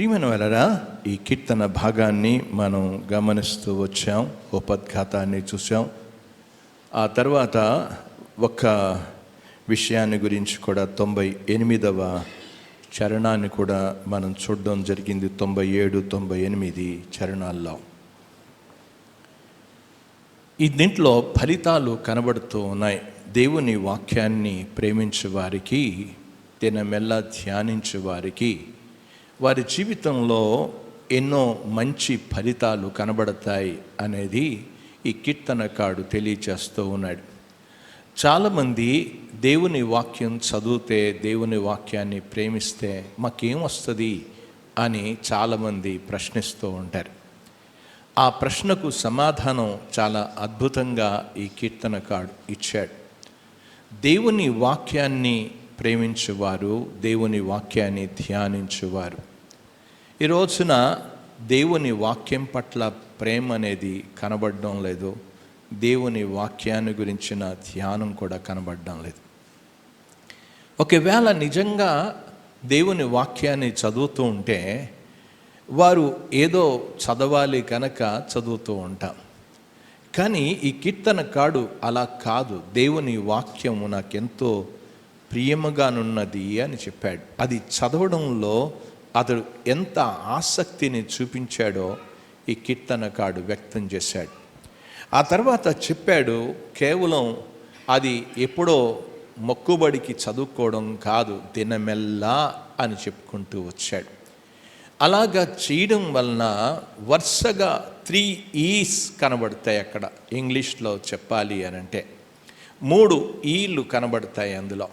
ప్రియమైన వాళ్ళరా ఈ కీర్తన భాగాన్ని మనం గమనిస్తూ వచ్చాం ఉపద్ఘాతాన్ని చూసాం ఆ తర్వాత ఒక విషయాన్ని గురించి కూడా తొంభై ఎనిమిదవ చరణాన్ని కూడా మనం చూడడం జరిగింది తొంభై ఏడు తొంభై ఎనిమిది చరణాల్లో. ఈ దీంట్లో ఫలితాలు కనబడుతూ ఉన్నాయి. దేవుని వాక్యాన్ని ప్రేమించే వారికి దినమెల్లా ధ్యానించే వారికి వారి జీవితంలో ఎన్నో మంచి ఫలితాలు కనబడతాయి అనేది ఈ కీర్తనకాడు తెలియచేస్తూ ఉన్నాడు. చాలామంది దేవుని వాక్యం చదివితే దేవుని వాక్యాన్ని ప్రేమిస్తే మాకేం వస్తుంది అని చాలామంది ప్రశ్నిస్తూ ఉంటారు. ఆ ప్రశ్నకు సమాధానం చాలా అద్భుతంగా ఈ కీర్తనకాడు ఇచ్చాడు. దేవుని వాక్యాన్ని ప్రేమించేవారు దేవుని వాక్యాన్ని ధ్యానించేవారు. ఈ రోజున దేవుని వాక్యం పట్ల ప్రేమ అనేది కనబడడం లేదు. దేవుని వాక్యాన్ని గురించిన ధ్యానం కూడా కనబడడం లేదు. ఒకవేళ నిజంగా దేవుని వాక్యాన్ని చదువుతూ ఉంటే వారు ఏదో చదవాలి కనుక చదువుతూ ఉంటాం. కానీ ఈ కీర్తన కాడు అలా కాదు. దేవుని వాక్యము నాకెంతో ప్రియముగానున్నది అని చెప్పాడు. అది చదవడంలో అతడు ఎంత ఆసక్తిని చూపించాడో ఈ కీర్తనకాడు వ్యక్తం చేశాడు. ఆ తర్వాత చెప్పాడు కేవలం అది ఎప్పుడో మొక్కుబడికి చదువుకోవడం కాదు దినమెల్లా అని చెప్పుకుంటూ వచ్చాడు. అలాగా చేయడం వలన వరుసగా త్రీ ఈస్ కనబడతాయి అక్కడ ఇంగ్లీష్లో చెప్పాలి అని అంటే. మూడు ఈలు కనబడతాయి అందులో.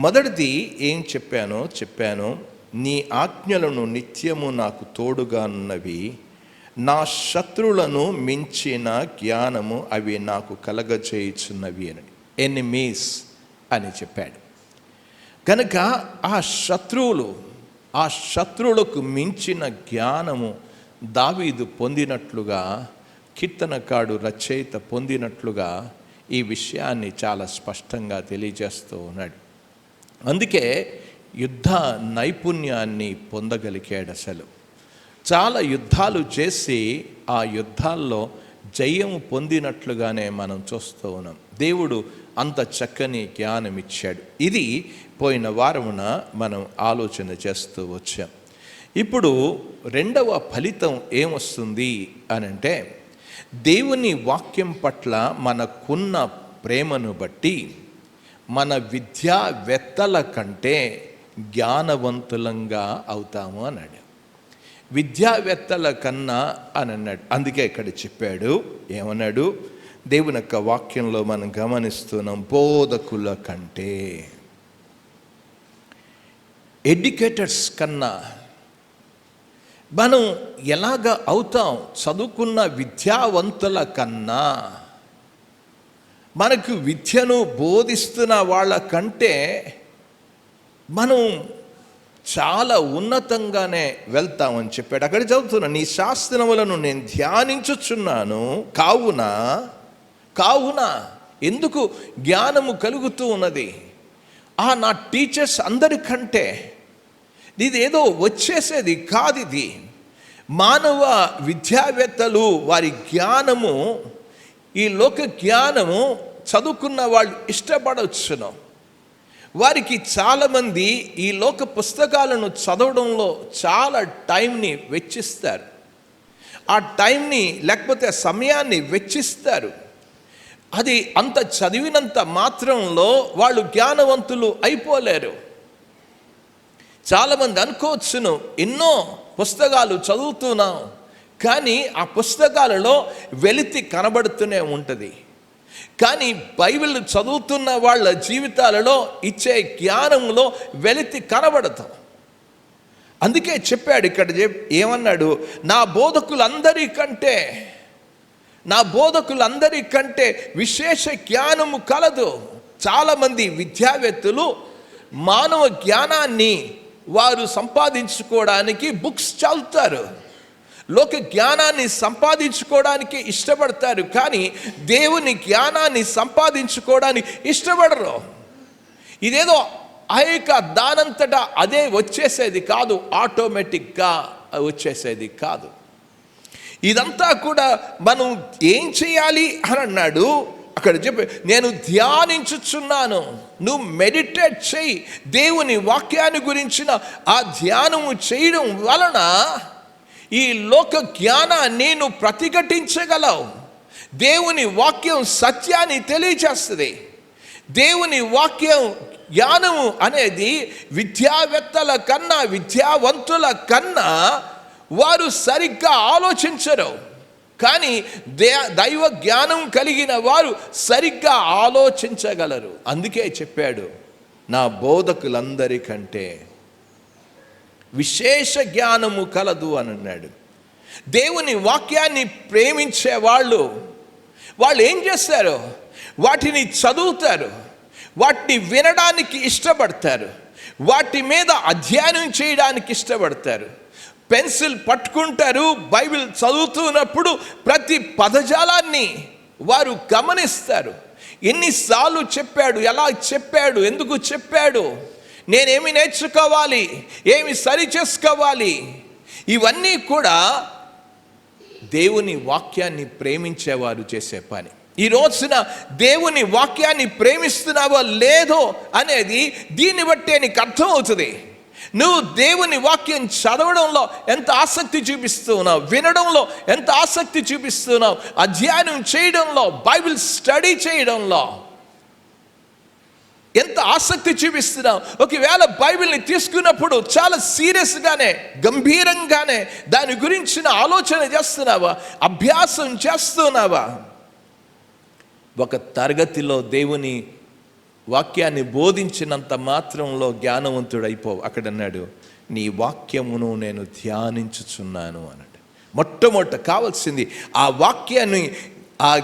మొదటిది ఏం చెప్పానో చెప్పాను. నీ ఆజ్ఞలను నిత్యము నాకు తోడుగా ఉన్నవి. నా శత్రులను మించిన జ్ఞానము అవి నాకు కలగజేయుచున్నవి అని. ఎనిమీస్ అని చెప్పాడు. కనుక ఆ శత్రువులు ఆ శత్రువులకు మించిన జ్ఞానము దావీదు పొందినట్లుగా కీర్తనకాడు రచయిత పొందినట్లుగా ఈ విషయాన్ని చాలా స్పష్టంగా తెలియజేస్తూ ఉన్నాడు. అందుకే యుద్ధ నైపుణ్యాన్ని పొందగలిగాడు అసలు. చాలా యుద్ధాలు చేసి ఆ యుద్ధాల్లో జయం పొందినట్లుగానే మనం చూస్తూ ఉన్నాం. దేవుడు అంత చక్కని జ్ఞానం ఇచ్చాడు ఇది పోయిన వారమున మనం ఆలోచన చేస్తూ వచ్చాం. ఇప్పుడు రెండవ ఫలితం ఏమొస్తుంది అని అంటే దేవుని వాక్యం పట్ల మనకున్న ప్రేమను బట్టి మన విద్యావేత్తల కంటే జ్ఞానవంతులంగా అవుతాము అన్నాడు. విద్యావేత్తల కన్నా అని అన్నాడు. అందుకే ఇక్కడ చెప్పాడు ఏమన్నాడు? దేవుని యొక్క వాక్యంలో మనం గమనిస్తున్నాం బోధకుల కంటే. ఎడ్యుకేటర్స్ కన్నా మనం ఎలాగ అవుతాం? చదువుకున్న విద్యావంతుల కన్నా. మనకు విద్యను బోధిస్తున్న వాళ్ళ కంటే మనం చాలా ఉన్నతంగానే వెళ్తామని చెప్పాడు. అక్కడ చదువుతున్నా నీ శాస్త్రములను నేను ధ్యానించుచున్నాను. కావున కావున ఎందుకు జ్ఞానము కలుగుతూ ఉన్నది? ఆ నా టీచర్స్ అందరికంటే ఇది ఏదో వచ్చేసేది కాదు ఇది. మానవ విద్యావేత్తలు వారి జ్ఞానము ఈ లోక జ్ఞానము చదువుకున్న వాళ్ళు ఇష్టపడవచ్చును. వారికి చాలామంది ఈ లోక పుస్తకాలను చదవడంలో చాలా టైంని వెచ్చిస్తారు. ఆ టైంని లేకపోతే సమయాన్ని వెచ్చిస్తారు. అది అంత చదివినంత మాత్రంలో వాళ్ళు జ్ఞానవంతులు అయిపోలేరు. చాలామంది అనుకోవచ్చును ఎన్నో పుస్తకాలు చదువుతున్నాం కానీ ఆ పుస్తకాలలో వెలితి కనబడుతూనే ఉంటుంది. కానీ బైబిల్ చదువుతున్న వాళ్ళ జీవితాలలో ఇచ్చే జ్ఞానంలో వెలితి కనబడతాం. అందుకే చెప్పాడు ఇక్కడ చెప్ ఏమన్నాడు? నా బోధకులందరికంటే నా బోధకులందరికంటే విశేష జ్ఞానము కలదు. చాలామంది విద్యావేత్తలు మానవ జ్ఞానాన్ని వారు సంపాదించుకోవడానికి బుక్స్ చదువుతారు. లోక జ్ఞానాన్ని సంపాదించుకోవడానికి ఇష్టపడతారు కానీ దేవుని జ్ఞానాన్ని సంపాదించుకోవడానికి ఇష్టపడరు. ఇదేదో ఆ యొక్క దానంతటా అదే వచ్చేసేది కాదు ఆటోమేటిక్గా వచ్చేసేది కాదు. ఇదంతా కూడా మనం ఏం చేయాలి అని అన్నాడు. అక్కడ చెప్పి నేను ధ్యానించుచున్నాను నువ్వు మెడిటేట్ చేయి. దేవుని వాక్యాన్ని గురించిన ఆ ధ్యానము చేయడం వలన ఈ లోక జ్ఞానాన్ని నువ్వు ప్రతిఘటించగలవు. దేవుని వాక్యం సత్యాన్ని తెలియజేస్తుంది. దేవుని వాక్యం జ్ఞానము అనేది విద్యావేత్తల కన్నా విద్యావంతుల కన్నా వారు సరిగ్గా ఆలోచించరు. కానీ దే దైవ జ్ఞానం కలిగిన వారు సరిగ్గా ఆలోచించగలరు. అందుకే చెప్పాడు నా బోధకులందరికంటే విశేష జ్ఞానము కలదు అని అన్నాడు దేవుని వాక్యాన్ని ప్రేమించే వాళ్ళు వాళ్ళు ఏం చేస్తారు? వాటిని చదువుతారు వాటిని వినడానికి ఇష్టపడతారు వాటి మీద అధ్యయనం చేయడానికి ఇష్టపడతారు. పెన్సిల్ పట్టుకుంటారు బైబిల్ చదువుతున్నప్పుడు ప్రతి పదజాలాన్ని వారు గమనిస్తారు. ఎన్నిసార్లు చెప్పాడు ఎలా చెప్పాడు ఎందుకు చెప్పాడు? నేనేమి నేర్చుకోవాలి? ఏమి సరి చేసుకోవాలి? ఇవన్నీ కూడా దేవుని వాక్యాన్ని ప్రేమించేవారు చేసే పని. ఈ రోజున దేవుని వాక్యాన్ని ప్రేమిస్తున్నావో లేదో అనేది దీన్ని బట్టే నీకు అర్థమవుతుంది. నువ్వు దేవుని వాక్యం చదవడంలో ఎంత ఆసక్తి చూపిస్తున్నావు? వినడంలో ఎంత ఆసక్తి చూపిస్తున్నావు? అధ్యయనం చేయడంలో బైబిల్ స్టడీ చేయడంలో ఎంత ఆసక్తి చూపిస్తున్నావు ఒకవేళ బైబిల్ని తీసుకున్నప్పుడు చాలా సీరియస్గానే గంభీరంగానే దాని గురించిన ఆలోచన చేస్తున్నావా? అభ్యాసం చేస్తున్నావా? ఒక తరగతిలో దేవుని వాక్యాన్ని బోధించినంత మాత్రంలో జ్ఞానవంతుడైపోవు. అక్కడ అన్నాడు నీ వాక్యమును నేను ధ్యానించుచున్నాను అన్నాడు మొట్టమొదట కావాల్సింది ఆ వాక్యాన్ని ఆ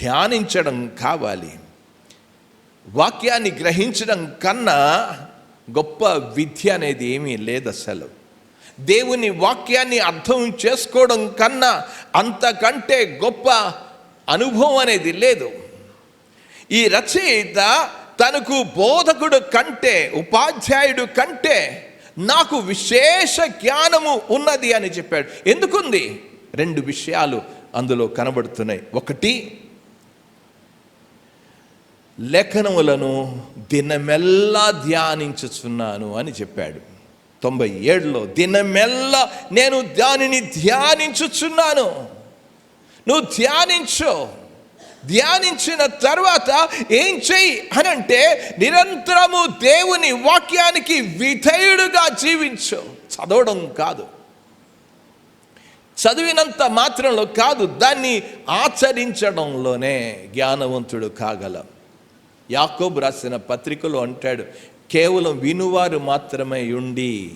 ధ్యానించడం కావాలి. వాక్యాన్ని గ్రహించడం కన్నా గొప్ప విద్య అనేది ఏమీ లేదు అసలు. దేవుని వాక్యాన్ని అర్థం చేసుకోవడం కన్నా అంతకంటే గొప్ప అనుభవం అనేది లేదు. ఈ రచయిత తనకు బోధకుడు కంటే ఉపాధ్యాయుడు కంటే నాకు విశేష జ్ఞానము ఉన్నది అని చెప్పాడు. ఎందుకుంది? రెండు విషయాలు అందులో కనబడుతున్నాయి. ఒకటి లేఖనములను దినమెల్లా ధ్యానించుచున్నాను అని చెప్పాడు. తొంభై ఏడులో దినమెల్లా నేను దానిని ధ్యానించుచున్నాను. నువ్వు ధ్యానించు. ధ్యానించిన తర్వాత ఏం చెయ్యి? అని అంటే నిరంతరము దేవుని వాక్యానికి విధేయుడుగా జీవించు. చదవడం కాదు. చదివినంత మాత్రంలో కాదు దాన్ని ఆచరించడంలోనే జ్ఞానవంతుడు కాగలం. యాకోబు రాసిన పత్రికలో అంటాడు కేవలం వినువారు మాత్రమే ఉండి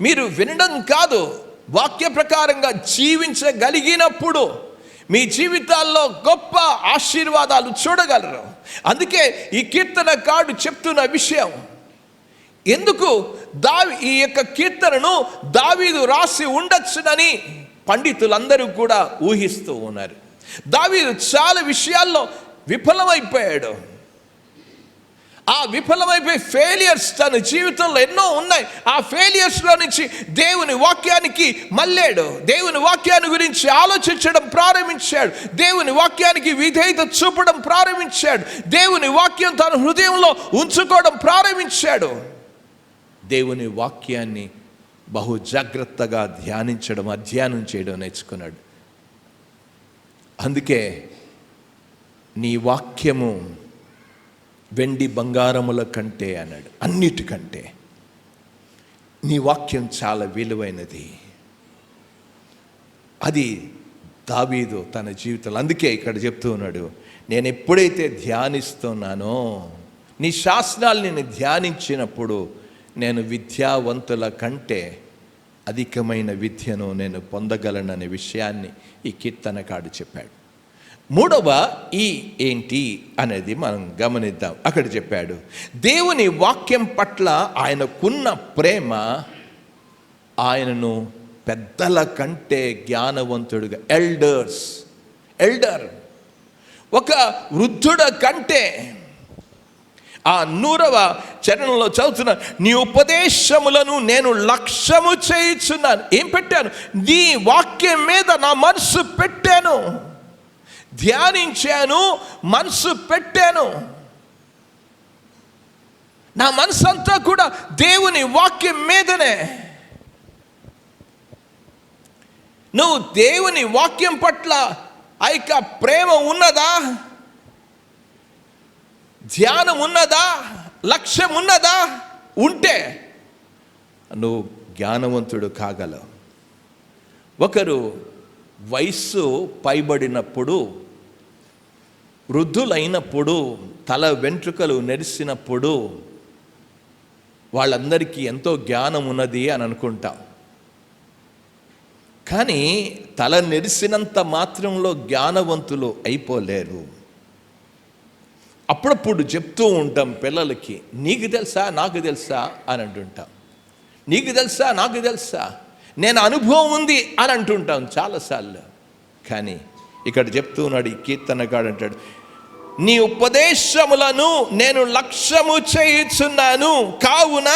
మీరు వినడం కాదు వాక్య ప్రకారంగా జీవించగలిగినప్పుడు మీ జీవితాల్లో గొప్ప ఆశీర్వాదాలు చూడగలరు. అందుకే ఈ కీర్తన కాడు చెప్తున్న విషయం ఎందుకు దావి ఈ యొక్క కీర్తనను దావీదు రాసి ఉండొచ్చునని పండితులందరూ కూడా ఊహిస్తూ ఉన్నారు. దావీదు చాలా విషయాల్లో విఫలమైపోయాడు. ఆ విఫలమైపోయి ఫెయిలియర్స్ తన జీవితంలో ఎన్నో ఉన్నాయి. ఆ ఫెయిలియర్స్లో నుంచి దేవుని వాక్యానికి మళ్ళాడు. దేవుని వాక్యాన్ని గురించి ఆలోచించడం ప్రారంభించాడు. దేవుని వాక్యానికి విధేయత చూపడం ప్రారంభించాడు. దేవుని వాక్యం తన హృదయంలో ఉంచుకోవడం ప్రారంభించాడు. దేవుని వాక్యాన్ని బహు జాగ్రత్తగా ధ్యానించడం అధ్యయనం చేయడం నేర్చుకున్నాడు. అందుకే నీ వాక్యము వెండి బంగారముల కంటే అన్నాడు. అన్నిటికంటే. నీ వాక్యం చాలా విలువైనది. అది దావీదు తన జీవితంలో. అందుకే ఇక్కడ చెప్తూ ఉన్నాడు నేను ఎప్పుడైతే ధ్యానిస్తున్నానో నీ శాసనాలు నేను ధ్యానించినప్పుడు నేను విద్యావంతుల కంటే అధికమైన విద్యను నేను పొందగలననే విషయాన్ని ఈ కీర్తనకాడు చెప్పాడు. మూడవ ఈ ఏంటి అనేది మనం గమనిద్దాం. అక్కడ చెప్పాడు దేవుని వాక్యం పట్ల ఆయనకున్న ప్రేమ ఆయనను పెద్దల కంటే జ్ఞానవంతుడుగా ఎల్డర్స్ ఎల్డర్ ఒక వృద్ధుడ కంటే ఆ నూరవ చరణంలో చదువుతున్నా నీ ఉపదేశములను నేను లక్ష్యము చేయుచున్నాను. ఏం పెట్టాను? నీ వాక్యం మీద నా మనసు పెట్టాను. ధ్యానించాను మనసు పెట్టాను. నా మనసు అంతా కూడా దేవుని వాక్యం మీదనే. నువ్వు దేవుని వాక్యం పట్ల ఆ యొక్క ప్రేమ ఉన్నదా? ధ్యానం ఉన్నదా? లక్ష్యం ఉన్నదా? ఉంటే నువ్వు జ్ఞానవంతుడు కాగలవు. ఒకరు వయస్సు పైబడినప్పుడు వృద్ధులైనప్పుడు తల వెంట్రుకలు నెరిసినప్పుడు వాళ్ళందరికీ ఎంతో జ్ఞానం ఉన్నది అని అనుకుంటాం. కానీ తల నెరిసినంత మాత్రంలో జ్ఞానవంతులు అయిపోలేరు. అప్పుడప్పుడు చెప్తూ ఉంటాం పిల్లలకి నీకు తెలుసా నాకు తెలుసా? అని అంటుంటాం. నీకు తెలుసా నాకు తెలుసా? నేను అనుభవం ఉంది అని అంటుంటాం చాలాసార్లు. కానీ ఇక్కడ చెప్తూ ఉన్నాడు ఈ కీర్తనగాడు అంటాడు నీ ఉపదేశములను నేను లక్ష్యము చేయుచున్నాను. కావున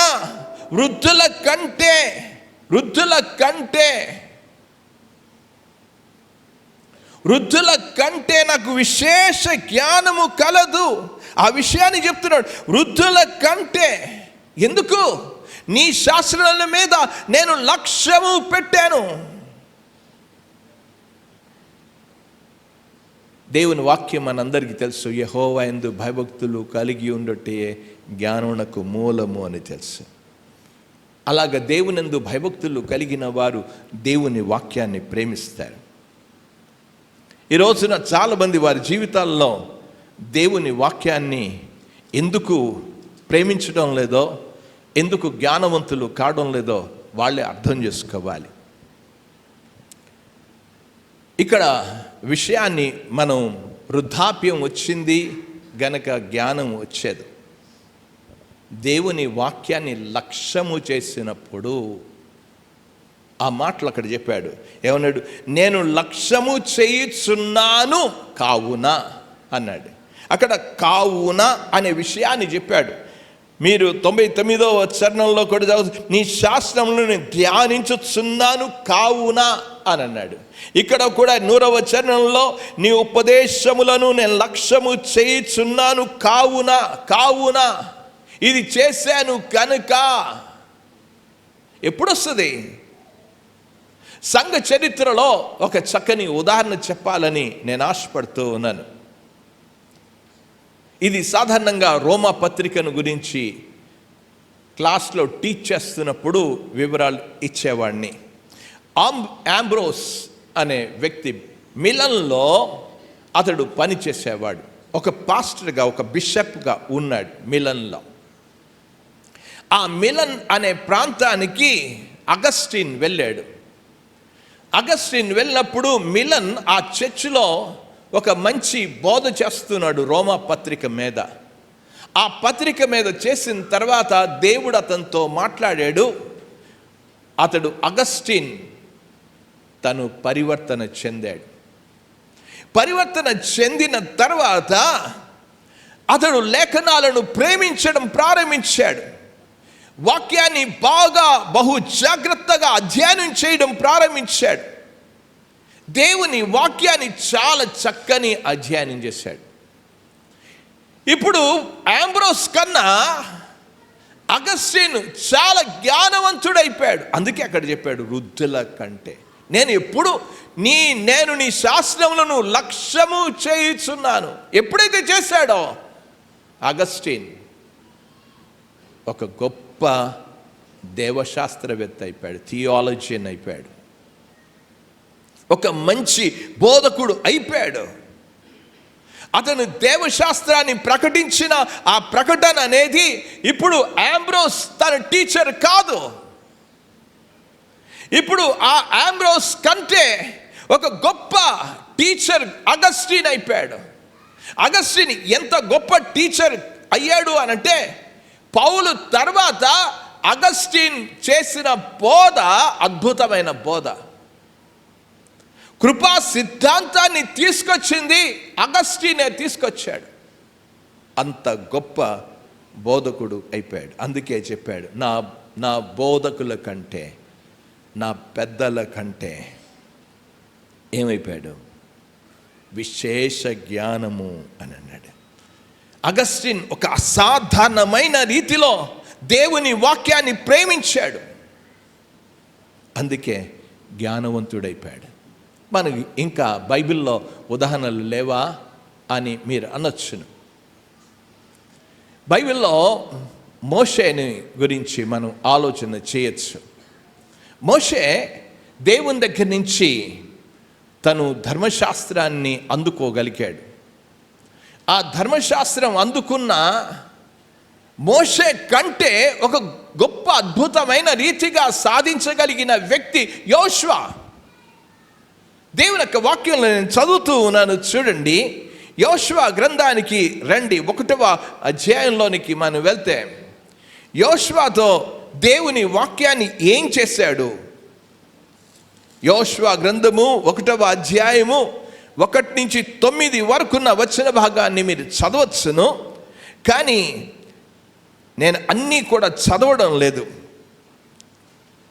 వృద్ధుల కంటే వృద్ధుల కంటే వృద్ధుల కంటే నాకు విశేష జ్ఞానము కలదు. ఆ విషయాన్ని చెప్తున్నాడు వృద్ధుల కంటే ఎందుకు? నీ శాస్త్రాల మీద నేను లక్ష్యము పెట్టాను. దేవుని వాక్యం మనందరికీ తెలుసు. యహోవా ఎందు భయభక్తులు కలిగి ఉండటే జ్ఞానమునకు మూలము అని తెలుసు. అలాగ దేవునందు భయభక్తులు కలిగిన వారు దేవుని వాక్యాన్ని ప్రేమిస్తారు. ఈ రోజున చాలామంది వారి జీవితాల్లో దేవుని వాక్యాన్ని ఎందుకు ప్రేమించడం లేదో ఎందుకు జ్ఞానవంతులు కావడం లేదో వాళ్ళే అర్థం చేసుకోవాలి. ఇక్కడ విషయాన్ని మనం వృద్ధాప్యం వచ్చింది గనక జ్ఞానం వచ్చేది. దేవుని వాక్యాన్ని లక్ష్యము చేసినప్పుడు ఆ మాటలు అక్కడ చెప్పాడు. ఏమన్నాడు? నేను లక్ష్యము చేయుచున్నాను కావున అన్నాడు. అక్కడ కావున అనే విషయాన్ని చెప్పాడు. మీరు తొంభై తొమ్మిదో చరణంలో కూడా చదువు నీ శాస్త్రంలో నేను ధ్యానించుచున్నాను కావున అని అన్నాడు. ఇక్కడ కూడా నూరవ చరణంలో నీ ఉపదేశములను నేను లక్ష్యము చేయిచున్నాను. కావున కావున ఇది చేశాను కనుక ఎప్పుడొస్తుంది? సంఘ చరిత్రలో ఒక చక్కని ఉదాహరణ చెప్పాలని నేను ఆశపడుతూ ఉన్నాను. ఇది సాధారణంగా రోమా పత్రికను గురించి క్లాస్లో టీచ్ చేస్తున్నప్పుడు వివరాలు ఇచ్చేవాడిని ఆమ్ యాంబ్రోస్ అనే వ్యక్తి మిలన్లో అతడు పనిచేసేవాడు ఒక పాస్టర్గా ఒక బిషప్గా ఉన్నాడు మిలన్లో. ఆ మిలన్ అనే ప్రాంతానికి అగస్టిన్ వెళ్ళాడు. అగస్టిన్ వెళ్ళినప్పుడు మిలన్ ఆ చర్చిలో ఒక మంచి బోధ చేస్తున్నాడు రోమా పత్రిక మీద. ఆ పత్రిక మీద చేసిన తర్వాత దేవుడు అతనితో మాట్లాడాడు. అతడు అగస్టిన్ తను పరివర్తన చెందాడు. పరివర్తన చెందిన తర్వాత అతడు లేఖనాలను ప్రేమించడం ప్రారంభించాడు. వాక్యాన్ని బాగా బహు జాగ్రత్తగా అధ్యయనం చేయడం ప్రారంభించాడు. దేవుని వాక్యాన్ని చాలా చక్కని అధ్యయనం చేశాడు. ఇప్పుడు ఆంబ్రోస్ కన్నా అగస్టిన్ చాలా జ్ఞానవంతుడైపోయాడు. అందుకే అక్కడ చెప్పాడు వృద్ధుల కంటే. నేను ఎప్పుడు నీ నేను నీ శాస్త్రములను లక్ష్యము చేయుచున్నాను. ఎప్పుడైతే చేశాడో? అగస్టిన్ ఒక గొప్ప దేవశాస్త్రవేత్త అయిపోయాడు థియాలజియన్ అయిపోయాడు. ఒక మంచి బోధకుడు అయిపోయాడు. అతను దేవశాస్త్రాన్ని ప్రకటించిన ఆ ప్రకటన అనేది ఇప్పుడు ఆంబ్రోస్ తన టీచర్ కాదు. ఇప్పుడు ఆ ఆంబ్రోస్ కంటే ఒక గొప్ప టీచర్ అగస్టిన్ అయిపోయాడు. అగస్టిన్ ఎంత గొప్ప టీచర్ అయ్యాడు అనంటే పౌలు తర్వాత అగస్టిన్ చేసిన బోధ అద్భుతమైన బోధ. కృపా సిద్ధాంతాన్ని తీసుకొచ్చింది అగస్టినే తీసుకొచ్చాడు. అంత గొప్ప బోధకుడు అయిపోయాడు. అందుకే చెప్పాడు నా నా బోధకుల కంటే నా పెద్దల కంటే ఏమైపోయాడు? విశేష జ్ఞానము అని అన్నాడు. అగస్టిన్ ఒక అసాధారణమైన రీతిలో దేవుని వాక్యాన్ని ప్రేమించాడు. అందుకే జ్ఞానవంతుడైపోయాడు. మనకి ఇంకా బైబిల్లో ఉదాహరణలు లేవా అని మీరు అనొచ్చును. బైబిల్లో మోషేని గురించి మనం ఆలోచన చేయొచ్చు. మోషే దేవుని దగ్గర నుంచి తను ధర్మశాస్త్రాన్ని అందుకోగలిగాడు. ఆ ధర్మశాస్త్రం అందుకున్న మోషే కంటే ఒక గొప్ప అద్భుతమైన రీతిగా సాధించగలిగిన వ్యక్తి యోష్వా. దేవుని యొక్క వాక్యంలో నేను చదువుతూ ఉన్నాను చూడండి. యోష్వా గ్రంథానికి రండి ఒకటవ అధ్యాయంలోనికి మనం వెళ్తే. యోష్వాతో దేవుని వాక్యాన్ని ఏం చేశాడు? యోష్వా గ్రంథము ఒకటవ అధ్యాయము ఒకటి నుంచి తొమ్మిది వరకున్న వచ్చిన భాగాన్ని మీరు చదవచ్చును. కానీ నేను అన్నీ కూడా చదవడం లేదు.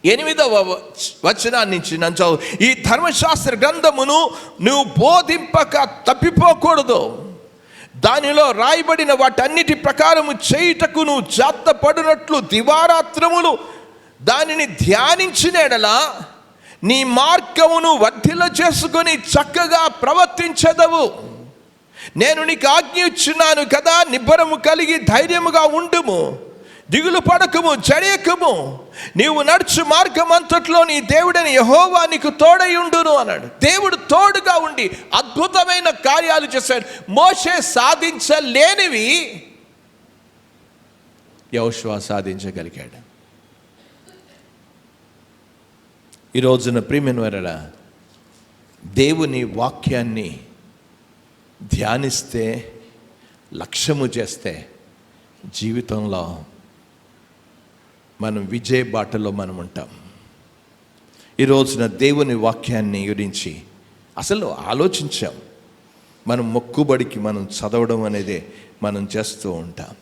ఎనిమిదవ వచనాన్ని నుంచి నన్ను చదువు. ఈ ధర్మశాస్త్ర గ్రంథమును నువ్వు బోధింపక తప్పిపోకూడదు. దానిలో రాయబడిన వాటన్నిటి ప్రకారము చేయుటకు నువ్వు జాతపడినట్లు దివారాత్రములు దానిని ధ్యానించినడలా నీ మార్గమును వర్ధిల చేసుకొని చక్కగా ప్రవర్తించదవు. నేను నీకు ఆజ్ఞ ఇచ్చున్నాను కదా నిబ్బరము కలిగి ధైర్యముగా ఉండుము. దిగులు పడకము జడేకము నీవు నడుచు మార్గం అంతట్లో నీ దేవుడని యహోవా నీకు తోడై ఉండును అన్నాడు. దేవుడు తోడుగా ఉండి అద్భుతమైన కార్యాలు చేశాడు. మోషే సాధించలేనివి యహోషువా సాధించగలిగాడు. ఈ రోజున ప్రియమైన దేవుని వాక్యాన్ని ధ్యానిస్తే లక్ష్యము చేస్తే జీవితంలో మనం విజయ బాటలో మనం ఉంటాం. ఈ రోజున దేవుని వాక్యాన్ని గురించి అసలు ఆలోచించాం. మనం మొక్కుబడికి మనం చదవడం అనేది మనం చేస్తూ ఉంటాం.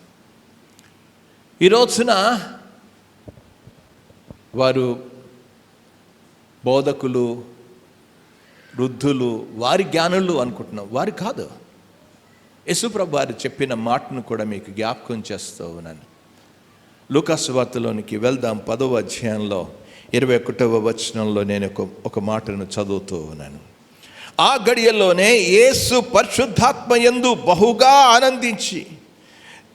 ఈ రోజున వారు బోధకులు వృద్ధులు వారి జ్ఞానులు అనుకుంటున్నాం. వారు కాదు. యశుప్రభు వారు చెప్పిన మాటను కూడా మీకు జ్ఞాపకం చేస్తూ ఉన్నాను. లూకాసు వార్తలోనికి వెళ్దాం. పదవ అధ్యాయంలో ఇరవై ఒకటవ వచనంలో నేను ఒక ఒక మాటను చదువుతూ ఉన్నాను. ఆ గడియల్లోనే యేసు పరిశుద్ధాత్మ యందు బహుగా ఆనందించి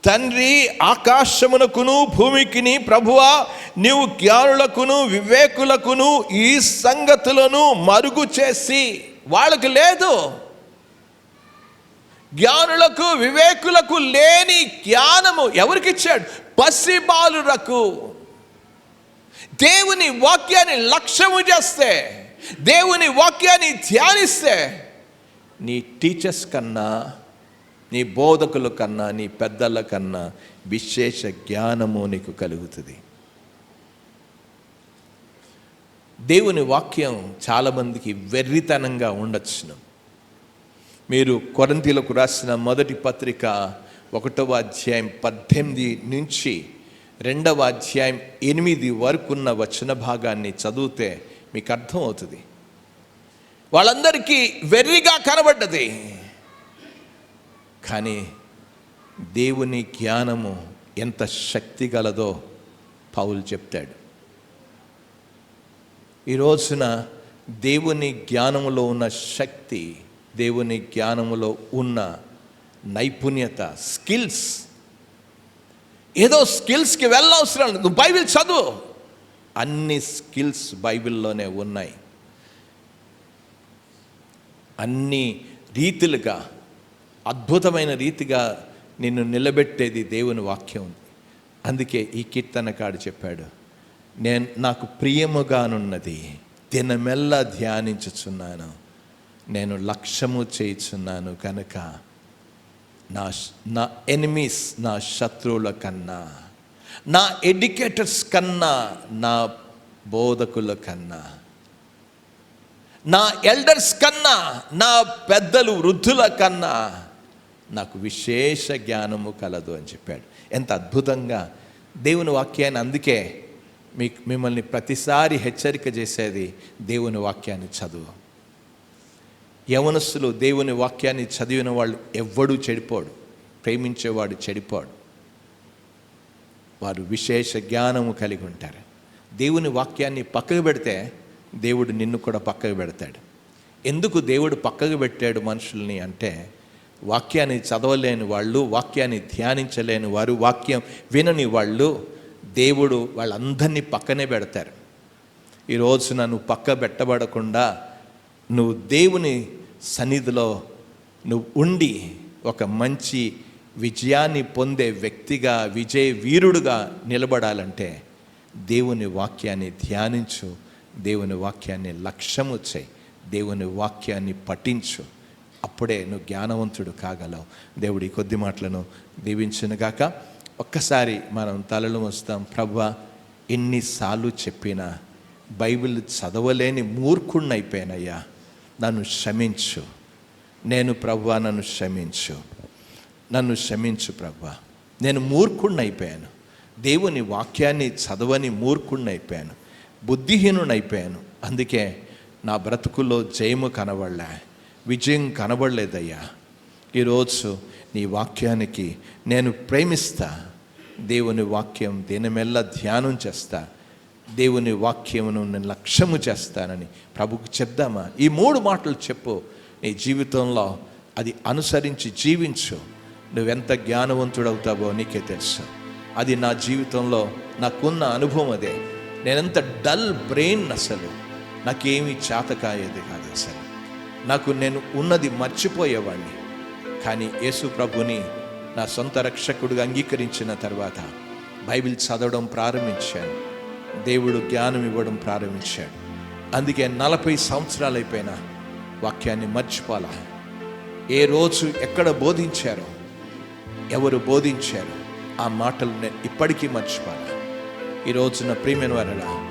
తండ్రి ఆకాశమునకును భూమికిని ప్రభువా నీవు జ్ఞానులకును వివేకులకును ఈ సంగతులను మరుగు చేసి వాళ్ళకు లేదు. జ్ఞానులకు వివేకులకు లేని జ్ఞానము ఎవరికిచ్చాడు? పసిబాలురకు దేవుని వాక్యాన్ని లక్ష్యము చేస్తే దేవుని వాక్యాన్ని ధ్యానిస్తే నీ టీచర్స్ కన్నా నీ బోధకుల కన్నా నీ పెద్దల కన్నా విశేష జ్ఞానము నీకు కలుగుతుంది. దేవుని వాక్యం చాలామందికి వెర్రితనంగా ఉండొచ్చును. మీరు కొరంతీలకు రాసిన మొదటి పత్రిక ఒకటవ అధ్యాయం పద్దెనిమిది నుంచి రెండవ అధ్యాయం ఎనిమిది వరకున్న వచన భాగాన్ని చదివితే మీకు అర్థం అవుతుంది వాళ్ళందరికీ వెర్రిగా కనబడ్డది. కానీ దేవుని జ్ఞానము ఎంత శక్తి గలదో పౌలు చెప్తాడు. ఈ రోజున దేవుని జ్ఞానములో ఉన్న శక్తి దేవుని జ్ఞానములో ఉన్న నైపుణ్యత స్కిల్స్ ఏదో స్కిల్స్కి వెళ్ళవసరం లేదు. బైబిల్ చదువు. అన్ని స్కిల్స్ బైబిల్లోనే ఉన్నాయి. అన్ని రీతిలుగా అద్భుతమైన రీతిగా నిన్ను నిలబెట్టేది దేవుని వాక్యం. అందుకే ఈ కీర్తనకాడు చెప్పాడు నేను నాకు ప్రియముగానున్నది దినమెల్లా ధ్యానించుచున్నాను. నేను లక్ష్యము చేయుచున్నాను కనుక నా నా ఎనిమీస్ నా శత్రువుల కన్నా నా ఎడ్యుకేటర్స్ కన్నా నా బోధకుల కన్నా నా ఎల్డర్స్ కన్నా నా పెద్దలు వృద్ధుల కన్నా నాకు విశేష జ్ఞానము కలదు అని చెప్పాడు. ఎంత అద్భుతంగా దేవుని వాక్యాన్ని అందుకే మీ మిమ్మల్ని ప్రతిసారి హెచ్చరిక చేసేది దేవుని వాక్యాన్ని చదువు. యవనస్సులు దేవుని వాక్యాన్ని చదివిన వాళ్ళు ఎవ్వడూ చెడిపోడు. ప్రేమించేవాడు చెడిపోడు. వారు విశేష జ్ఞానము కలిగి ఉంటారు. దేవుని వాక్యాన్ని పక్కకు పెడితే దేవుడు నిన్ను కూడా పక్కకు పెడతాడు. ఎందుకు దేవుడు పక్కకు పెట్టాడు మనుషుల్ని అంటే వాక్యాన్ని చదవలేని వాళ్ళు వాక్యాన్ని ధ్యానించలేని వారు వాక్యం వినని వాళ్ళు దేవుడు వాళ్ళందరినీ పక్కనే పెడతారు. ఈరోజు నన్ను పక్క పెట్టబడకుండా నువ్వు దేవుని సన్నిధిలో నువ్వు ఉండి ఒక మంచి విజయాన్ని పొందే వ్యక్తిగా విజయ వీరుడుగా నిలబడాలంటే దేవుని వాక్యాన్ని ధ్యానించు దేవుని వాక్యాన్ని లక్ష్యము చేయి దేవుని వాక్యాన్ని పఠించు. అప్పుడే నువ్వు జ్ఞానవంతుడు కాగలవు. దేవుడి కొద్ది మాటలను దీవించినగాక ఒక్కసారి మనం తలలు వస్తాం ప్రభా ఎన్నిసార్లు చెప్పినా బైబిల్ చదవలేని మూర్ఖుణ్ణి అయిపోయానయ్యా నన్ను క్షమించు. నేను ప్రభా నన్ను క్షమించు. నన్ను క్షమించు ప్రభా నేను మూర్ఖుణ్ణి అయిపోయాను దేవుని వాక్యాన్ని చదవని మూర్ఖుణ్ణి అయిపోయాను బుద్ధిహీనుని అయిపోయాను అందుకే నా బ్రతుకుల్లో జయము కనబడలే. విజయం కనబడలేదయ్యా. ఈరోజు నీ వాక్యానికి నేను ప్రేమిస్తా. దేవుని వాక్యం దీనిమెల్ల ధ్యానం చేస్తా. దేవుని వాక్యమును నేను లక్ష్యము చేస్తానని ప్రభుకు చెప్దామా? ఈ మూడు మాటలు చెప్పు. నీ జీవితంలో అది అనుసరించి జీవించు. నువ్వెంత జ్ఞానవంతుడవుతావో నీకే తెలుసు. అది నా జీవితంలో నాకున్న అనుభవం అదే. నేనెంత డల్ బ్రెయిన్ అసలు. నాకేమీ చేతకాయేది కాదు అసలు. నాకు నేను ఉన్నది మర్చిపోయేవాడిని కానీ యేసు ప్రభుని నా సొంత రక్షకుడిగా అంగీకరించిన తర్వాత బైబిల్ చదవడం ప్రారంభించాను. దేవుడు జ్ఞానం ఇవ్వడం ప్రారంభించాడు. అందుకే నలభై సంవత్సరాలు అయిపోయినా వాక్యాన్ని మర్చిపోలా. ఏ రోజు ఎక్కడ బోధించారో ఎవరు బోధించారు ఆ మాటలు నేను ఇప్పటికీ మర్చిపోలా. ఈ రోజున ప్రియమైన వారలా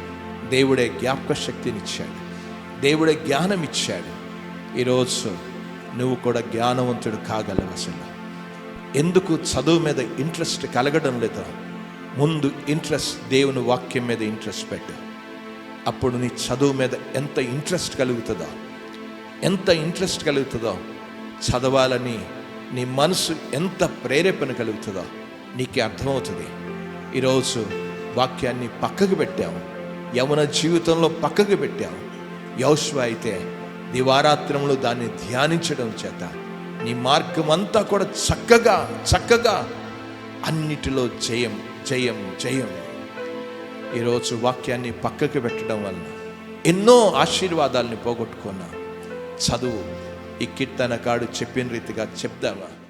దేవుడే జ్ఞాపక శక్తినిచ్చాడు. దేవుడే జ్ఞానం ఇచ్చాడు. ఈరోజు నువ్వు కూడా జ్ఞానవంతుడు కాగలవు అసలు ఎందుకు చదువు మీద ఇంట్రెస్ట్ కలగడం లేదో ముందు ఇంట్రెస్ట్ దేవుని వాక్యం మీద ఇంట్రెస్ట్ పెట్టు. అప్పుడు నీ చదువు మీద ఎంత ఇంట్రెస్ట్ కలుగుతుందో ఎంత ఇంట్రెస్ట్ కలుగుతుందో చదవాలని నీ మనసు ఎంత ప్రేరేపణ కలుగుతుందో నీకే అర్థమవుతుంది. ఈరోజు వాక్యాన్ని పక్కకు పెట్టాము. యవన జీవితంలో పక్కకు పెట్టాము. యౌష్వ అయితే దివారాత్రములు దాన్ని ధ్యానించడం చేత నీ మార్గం అంతా కూడా చక్కగా చక్కగా అన్నిటిలో జయం జయం జయం. ఈరోజు వాక్యాన్ని పక్కకి పెట్టడం వలన ఎన్నో ఆశీర్వాదాలని పోగొట్టుకున్నా. చదువు ఈ కీర్తనకాడు చెప్పిన రీతిగా చెప్దామా?